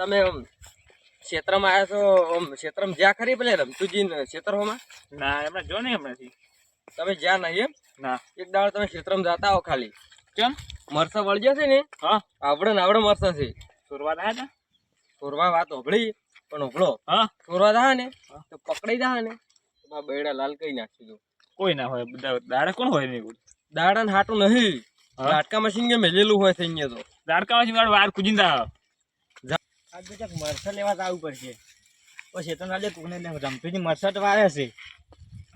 તમે ક્ષેત્રમાં આવ્યા છો આમ ક્ષેત્રમાં જ્યાં ખરી પેલે રમતુજી ક્ષેત્રોમાં? ના એમણે જો નહીં હમણાંથી. તમે જ્યાં નહીં એમ? ના. એક દાડો તમે ક્ષેત્રમાં જતા હો ખાલી. કેમ? મરસા વળજે છે ને? હા. આવડે ને આવડે મરસા છે. સુરવા આવ્યા હતા સુરવા વાત હોભળી પણ હોભળો. હા. સુરવા દા ને તો પકડી દા ને. મારા બૈડા લાલ કઈ નાખી દઉં કોઈ ના હોય બધા દાડા કોણ હોય નહીં દાડા ને હાટું નહીં. દાડકા લાટકા મશીન કે મેલેલું હોય છે અહીંયા તો. દાડકા મશીન વાર કુજિંદા આજ તો ક્યાંક મરસા લેવા જવું પડશે. પછી તો ના કોઈને રમતુજી મરસા તો વારે છે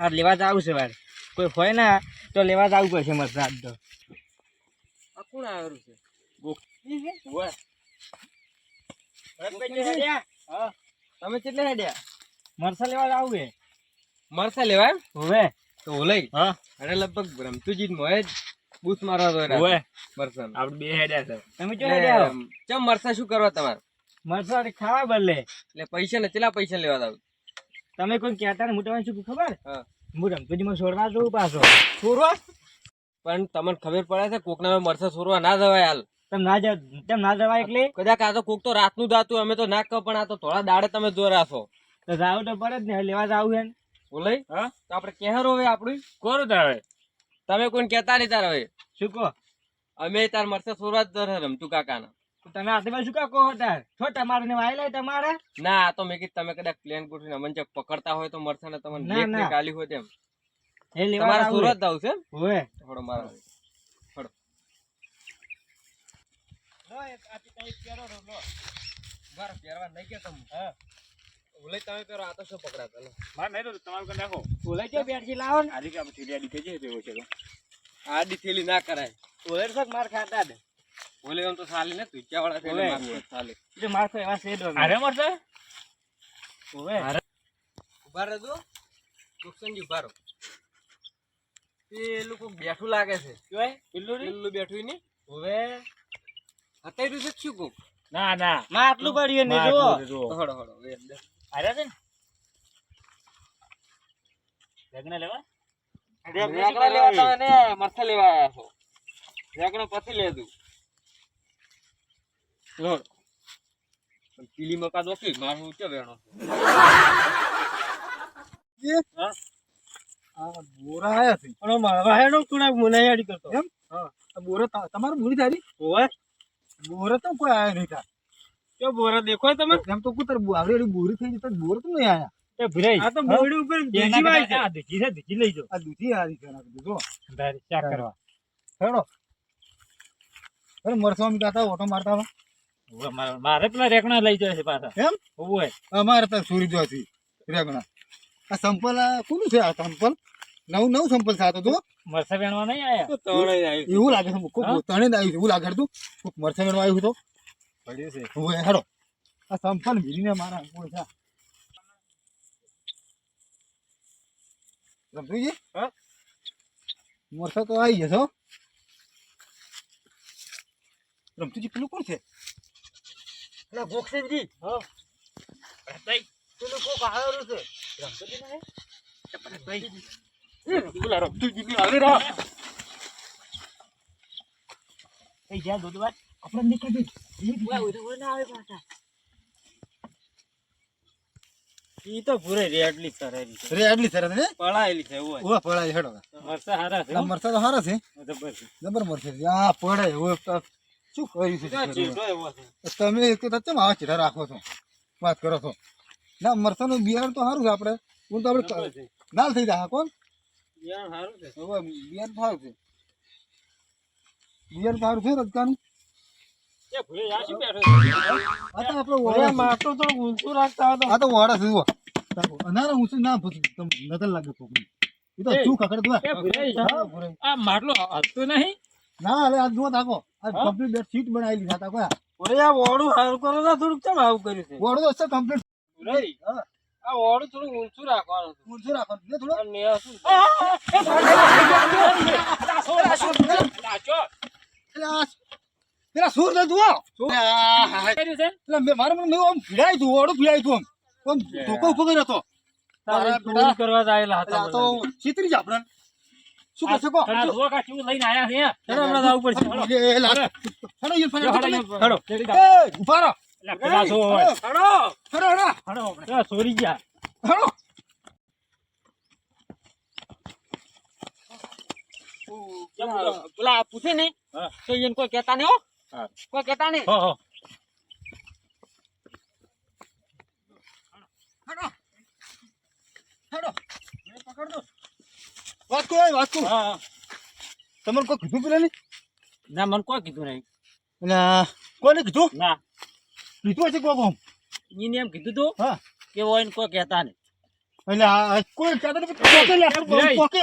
આ લેવા જવું છે વાર. કોઈ હોય ને તો લેવા જવું પડશે મરસા આજ તો. આ કોણ આવેલું છે? હોય હા? તમે કેટલે હેડ્યા મરસા લેવા જવું છે મરસા લેવા? હવે. તો ઓલઈ હા. અરે લગભગ રમતુજી મોય જ મારવા તો હોય મરસા આપણે બે હેડ્યા છે. તમે ચો હેડ્યા ચમ મરસા શું કરવા તમારે? મરસા તો ખાવા બદલે. એટલે પૈસા ને કેટલા પૈસા લેવા દાવ? તમે કોઈ કહેતા ને મોટા શું ખબર? હા. હું રમતુજીમાં છોડવા જવું પાછો. છોડવા? પણ તમને ખબર પડે છે કોકના મરસા છોડવા ના જવાય હાલ. તમે ના જાવ તેમ ના જવાય એટલે? કદાચ આ તો કોક તો રાતનું દાતું અમે તો ના કહો પણ આ તો થોડા દાડે તમે દોરાશો તો જાવ તો પડે જ ને લેવા જાવ હે ને. બોલાય હા? તો આપણે કહેર હવે આપણું. કોરું તારે તમે કોઈને કહેતા નહીં તાર હવે. શું કહો? અમે તાર મરસા છોડવા જ દર રમતું કાકાના. તમે આથી શું કા કહો તાર છો તમારે ને વાય તમારે ના તો મેં કીધું તમે કદાચ પ્લેન ગોઠવીને અમને ચક પકડતા હોય તો મરસા ને તમને ના, ને. કાલી હોય તેમ એ લેવા તમારા સુરત આવ છે હોય થોડો હવે. થોડો મારા ઘર પેરવા નઈ કે તમ? હા. ઓલે તમે પેરો આ તો શું પકડાતા? લો. મારે નહીં તો તમારું કરી નાખો. ઓલે કે બેઠી લાવો ને? આજે કે આપણે સીધી આડી થઈ જાય તો છે આડી થેલી ના કરાય. ઓલે સક માર ખાતા જ. ઓલે એમ તો સાલી ને તુચ્ચા વાળા થઈને ઓલે. મારવું સાલી. એટલે માર એવા છે અરે મળશે હવે ઊભા રહેજો. દુખસનજી ઊભા રહો. પેલું કોક બેઠું લાગે છે. જોય પેલું રી બેઠું ને હવે હતાઈ છે શું કોક ના ના. માં આટલું પડ્યું ને. હળો હળો અંદર. છે ને? લગ્ન લેવા? લેવા તમે ને લેવા છો. રેકડો પછી લેતું પીલી મકા દોખી મારું ઉચ્ચ વેણો બોરા આયા છે. પણ મારા હેડો તુણા મુનાયાડી કરતો. એમ? હા. બોરા તમારું મૂડી તારી ઓય બોરા તો કોઈ આયા નહીં તાર કે બોરા દેખો તમે? એમ તો કુતર આવડી બોરી થઈ જતો બોર તો નહીં આયા. એ ભરાઈ આ તો બોડી ઉપર દેજી વાય છે દેજી છે દીજી લઈ જો આ દૂધી આરી છે નાખી દીધો તારે ચેક કરવા. હેડો. અરે મરસો અમે તા ઓટો મારતા હતા. મારે- પેલા રેકણા લઈ જાય છે પાછા. એમ? હોય અમારે તો સુરી જોથી હતી રેગણા આ સંપલ આ કોનું છે આ સંપલ? નવું નવું સંપલ સાતો તો મરસા વેણવા નહીં આયા? એવું લાગે છે ખૂબ તણે જ આવ્યું છે એવું લાગે તું. ખૂબ મરસા વેણવા આવ્યું તો. પડ્યું છે. હોય હેડો. આ સંપલ મિલીને મારા કોણ છે. રમતુજી હા? મરસા તો આવી જશો રમતુજી પેલું કોણ છે? એટલે ગોક્ષેજી પેલું કોક આવેલું છે. પેલા રમતુજી ની હાલે રહો. એ જ્યાં દૂધ વાત આપણે નીકળી ઓય ના આવે પાછા ઈ તો પૂરે રેડલી કરેલી છે. રે એટલી સરસ ને? પડાયેલી છે ઓય ઓવા પડાય હેડો. મરસા હારા છે મરસા તો સારા છે. જબર મરસા આ પડે ઓય શું કર્યું છે તમે એક તો તમે આવા ચીડા રાખો છો. વાત કરો છો. ના મરસાનું બિયારણ તો સારું છે આપણે. હું તો આપણે નાલ થઈ જાય કોણ? યાર સારું છે. બિયારણ સારું છે. બિયારણ સારું છે રજકાનું? ના ના ના માટલો હલતું નહીં? ના અરે આ જુઓ તાકો? કમ્પ્લીટ બેડ શીટ બનાવેલી હતા તાકો આ આ ઓડું સારું કરો ને થોડુંક આવું કર્યું છે? છે કમ્પ્લીટ આ ઓડું થોડું ઊંચું રાખવાનું ઊંચું રાખો ને થોડો અને શું પેલા સુર ને જુઓ? મેં મારે મને આમ ભીડાય તું ઓડું તું આમ. આમ ધોકો ઊભો કર્યો હતો. કરવા હતા તો છીતરી છેતરી જ આપણે. શું કરશે આ જુઓ કાં કેવું લઈને આયા છે ચલો હમણાં જવું પડશે. એ, લાગ. હેડો, ઈ ફરી હેડો. હેડો. એ, રહો. જો હોય. હેડો, હેડો, હેડો, હળો એ સોરી ગયા હેડો. પેલા પૂછે ને તો એને કોઈ કહેતા નહીં હો કોઈ કહેતા નહીં હો હો હેડો. હેડો. પકડ કહો, વાત કહો. હા હા. તમારે કોઈ કીધું પેલા ને ના મને કોઈ કીધું નહીં. એટલે કોને કીધું? ના. કીધું હશે કોઈ કોમ એને એમ કીધું તું હા. કે હોય કોઈ કહેતા નહીં. એટલે કોઈ કહેતા નહીં,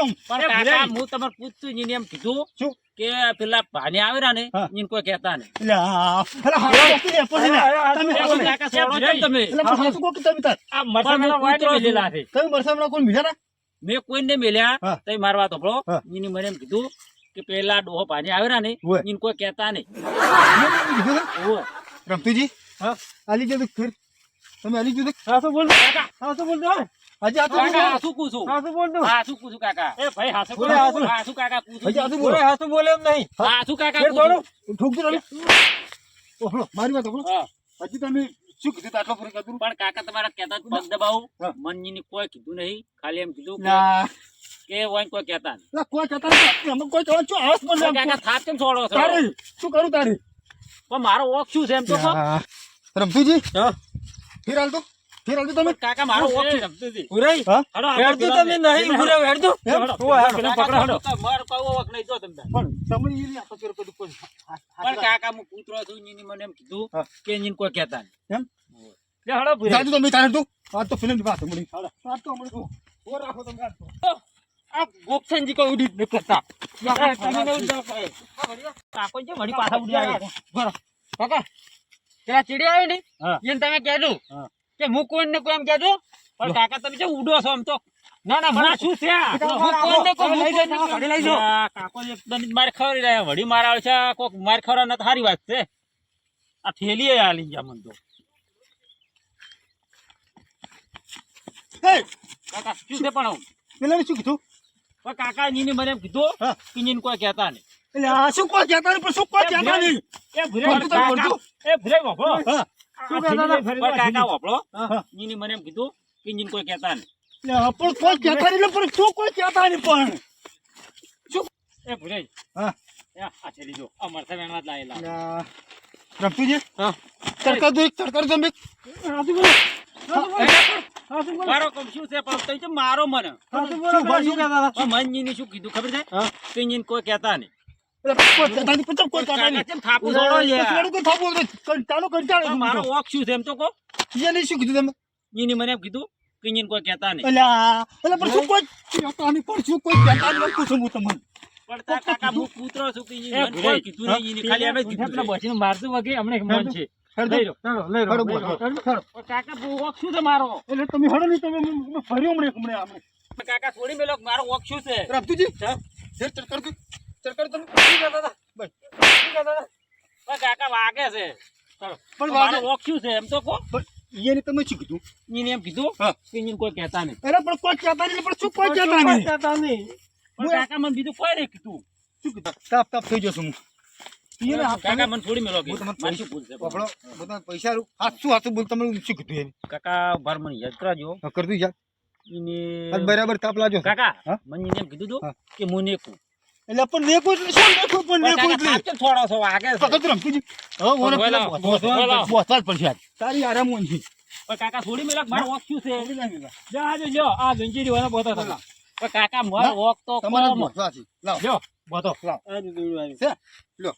એમ. પણ કાકા હું તમારે પૂછતું એને એમ કીધું શું? કે પેલા ભાને આવેલા ને એને કોઈ કહેતા નહીં. એટલે. તમે એ તમે મરસામણા કોણ બીજા? મેં કોઈને મેલ્યા હા. તઈ મારવા તો હા. એને મને એમ કીધું કે પેલા ડોહો પાણી આવે ને. એને કોઈ કહેતા નહીં રમતુજી હા? આલી જતું ફેર તમે આલી જુદે હા? હા, શું બોલતો? આજે આ તો કાકા હાસુ પૂછું હા, શું બોલતો? હાસુ પૂછું કાકા એ ભાઈ, બોલે, બોલો. હાસુ કાકા બોલે, હાથે બોલે એમ નહીં. હાસુ કાકા ફેર. મારી વાત ઓહળો. હજી તમે શું કીધું આટલો ફરક હતું? પણ કાકા તમારા કહેતા પગ દબાવું. હા. મનજીને કોઈ કીધું નહીં. ખાલી એમ કીધું કે- ના. ને કોઈ કહેતા ના, કોઈ કહેતા અમે કોઈ તો છું, આવસ પણ કાકા થાપ કેમ છોડો છો? તારે શું કરું તારે? પણ મારો ઓક શું છે એમ તો. ના. રમતુજી? હા. ફેર હાલ તો. ફેર હાલ તો તમે કાકા મારો ઓક છે રમતુજી. ઉરાઈ? હેડતું તમે ને- નહીં, ઉરે હેડતું. ઉવા, હેડો. પકડો, હેડો. મારો કોઈ ઓક નહીં જો તમને પણ તમે ઈ કીધું કોઈ. હા, હા, પણ કાકા હું પુત્ર છું એને મને એમ કીધું. કે એને કોઈ કહેતા નહીં એમ? લે, હેડો, ભૂરે. જાજુ તમે તારે તું આ તો ફિલ્મ વાત મળી આ તો મળી તું ઓર રાખો તમે આ. આ ગોપસનજી કોઈ ઉડી જ કરતા. તમે ને ઉડી કાકો છે વળી પાછા ઉડી આવે બરો. કાકા, પેલા ચીડી આવી ને હા. એને તમે કહેજો હા. કે હું કોઈને કોઈ એમ કહેતું પણ કાકા તમે છે ઉડો છો આમ તો? ના ના મને શું છે? હું કોઈને કોઈ ઘડી લઈ. આ કાકો એકદમ માર મારે ખવડી રહ્યા વડી મારા આવે છે કોક માર ખવરા ન સારી વાત છે. આ થેલી આલી ગયા મન તો. હે! કાકા શું છે પણ પેલા શું કીધું? પણ કાકા નીને મને એમ કીધું હા. કે નીને કોઈ કહેતા નહીં. એટલે આ શું કોઈ કહેતા નહીં પણ શું કોઈ કહેતા નહીં? એ ભૂરે. એ ભૂરે વાપરો. હા. આ થેલી પણ કાકા વાપરો. હા. મને એમ કીધું કે નીને કોઈ કહેતા નહીં. પણ કોઈ કહેતા નહીં પણ શું કોઈ કહેતા નહીં પણ? એ ભૂરે હા. આ થેલી જો. આ મરચાં વેણવા જ લાયેલા. એટલે હા. તડકા દો એક તડકા દો તમે મારો કામ શું છે? પણ તમે મારો મને. શું શું? કહેતા હતા? પણ મનજીને શું કીધું ખબર છે? હા. કે કોઈ કહેતા નહીં. મારો ઓક શું છે એમ તો કહો. એને શું કીધું તમે? મને એમ કીધું કોઈ કહેતા નહીં. પણ શું કોઈ કહેતા નહીં પણ શું કોઈ કહેતા નહીં પૂછું હું તમને. પણ કાકા હું છું કોઈ કીધું નહીં, ઈને ખાલી કીધું બસીને મારતું વગે મન છે. કાકા ઓક શું છે મારો? એટલે તમે હડો નહીં તમે ફર્યો હમણાં હમણાં. કાકા છોડી મેલો મારો ઓક શું છે? ફેર ચડકર તમે શું કહેતા હતા? બસ. શું કહેતા હતા? પણ વાગે છે. પણ મારે ઓખ્યું છે એમ તો કો પણ તમે શું કીધું? ઈને એમ કીધું કે ઈને કોઈ કહેતા નહીં. અરે પણ કોઈ કહેતા નહીં પણ શું કોઈ કહેતા નહીં? પણ કાકા મને બીજું કોઈ નહીં કીધું. શું કીધું? તાપ તાપ થઈ જશું હું. એને કાકા મને છોડી મેલો કે હું શું ભૂલ છે? આપણો બધા પૈસા રૂ- હાચું હાચું બોલ તમે શું કીધું એને? કાકા ભાર મને યાદ કરાજો હા, કરી દઉં ઈને બરાબર તાપ લાજો કાકા મને એમ કીધું કે હું નેકું એટલે પણ નેકું એટલે શું નેકું પણ કાકા એટલે? છોડો છો વાગે છે. પકડ રમતુજી હવે ઓને બોસવા જ પડશે તારી આરામ છે. પણ કાકા થોડી મેલો માર ઓક શું છે જા આજે જો આ ગંજીરી વાળા બોતા હતા પણ કાકા મારો ઓક તો તમારા જ છે લાવ. જો બોતો. લાવ. આ જ દોડ્યું આવ્યું. છે? લો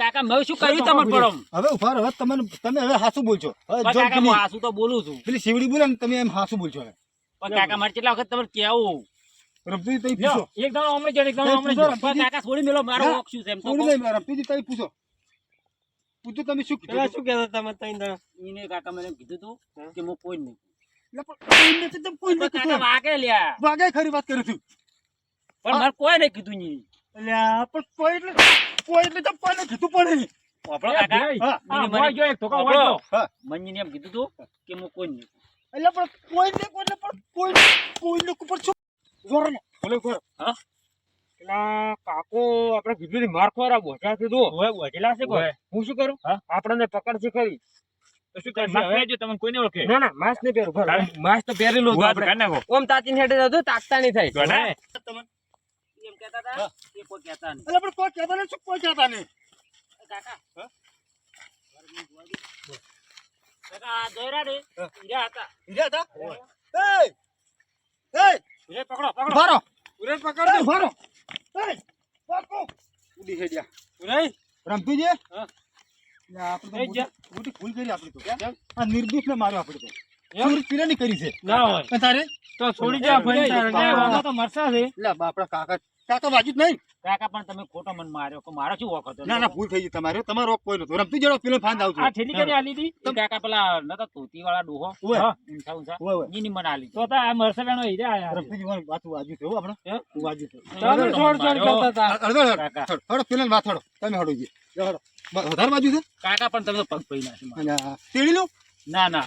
કાકા મેં શું કર્યું તમને હવે ઊભા હવે તમે તમે હવે હાસું હવે કાકા હું હાસુ તો બોલું છું. પેલી શિવડી બોલે ને તમે એમ હાસું પણ કાકા મારે કેટલા વખત તમારે કેવું રમતુજી તઈ પૂછો. એક દાડો હમણાં જડ, એક દાડો એ હમણાં પૂછો. જડ. પણ કાકા છોડી મેલો મારો ઓક શું છે એમ તો થોડું કહો. નહીં તઈ પૂછો. પૂછો તમે શું કીધું શું કહેતા તમે ત્રણ દાડા? ઈને કાકા મને કીધું તું કે હું કોઈ નહીં. વાગે ખરી વાત કરું છું. પણ મારે કોઈ નહીં કીધું ની એટલે પણ કોઈ એટલે કોઈ એટલે તો કોઈને કીધું મને- એમ કીધું તું કે હું કોઈ નહીં. એટલે પણ કોઈને કોઈ પણ કોઈ કોઈ ઉપર જોર ને હા? કાકો આપણે કીધું ને માર ખોરા બોધા છે તો. છે કોઈ? હું શું કરું? હા? આપણને પકડશે ખરી તો શું કરશે? માફ હવે? જો તમને કોઈને ઓળખે? ના ના માસ્ક નહીં પહેરું? માસ્ક તો પહેરેલું હતું ઊભા તો આપણે. ઓમ તાતીન હેઠે હતું તાકતા નહીં થાય. ગોડા? એમ કહેતા હતા એ કોઈ કહેતા નહીં. એટલે પણ કોઈ કહેતા નહીં શું કોઈ કહેતા નહીં? કાકા. કાકા આ રે ઈરા હતા. હીરા હતા? એ એ ઈરે પકડો પકડો ઊભા રહો. ઉરે એ, પકડ ઊભા રહો. એ, બાપુ. ઉડી હે જા. ઉરાઈ રમતુજી? હા. આપણે તો એ જા. મોટી- મોટી ભૂલ કરી આપણી તો. આ નિર્દોષને માર્યો આપણે તો. ચોરી પીલાની કરી છે. ના હોય. તારે? તો છોડી જા ભાઈ તારે તો મરસા છે લે, બાપડા કાકા કાકા બાજુ જ નહીં. કાકા પણ તમે ખોટો મન માર્યો. કે મારો શું વખત ના ના ભૂલ થઈ ગઈ તમારે તમારો કોઈ નતો રમતું જેડો પેલો ફાંદ આવતો આ ઠેલી કરી આલી હતી એ કાકા પેલા નતા તોતી વાળા ડોહો. હા, ઊંચા ઊંચા ઓવે, ઓવે. આલી તો આ મરસલાનો હીરે આયા રમતુજી વાળું વાતું વાજ્યું છે આપણે હે? તું વાજ્યું તમે છોડ છોડ કરતા વાત હળો. તમે હળો જી. હળો. વધારે બાજુ છે? કાકા પણ તમે પગ નાખી તેડી લો? ના ના